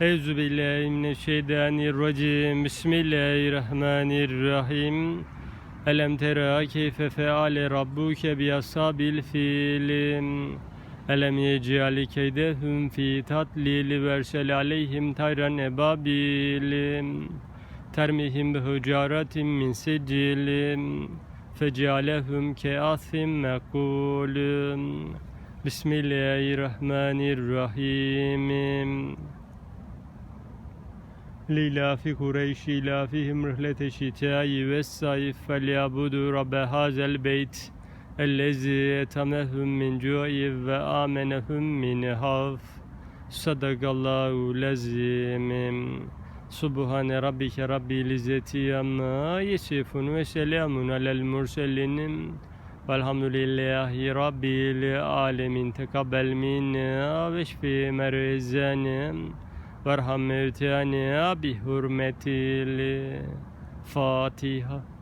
Euzu billahi mineşşeytanirracim. Bismillahirrahmanirrahim. Elem tera keyfe feale rabbuke bi ashabil fil. Elem yec'al keydehum fi tadlil ve ersel aleyhim tayran ebabil. Termihim bi hucaratin min sicil. Fecalehum ke'asim mekul. Bismillahirrahmanirrahim. لإلاف قريش إلافهم رحلة الشتاء والصيف فليعبدوا رب هذا البيت الذي أطعمهم من جوع وآمنهم من خوف صدق الله العظيم سبحان ربك رب العزة عما يصفون وسلام على المرسلين والحمد لله رب العالمين تقبل منا واشفي ve mertiyani bi hürmetil Fatiha.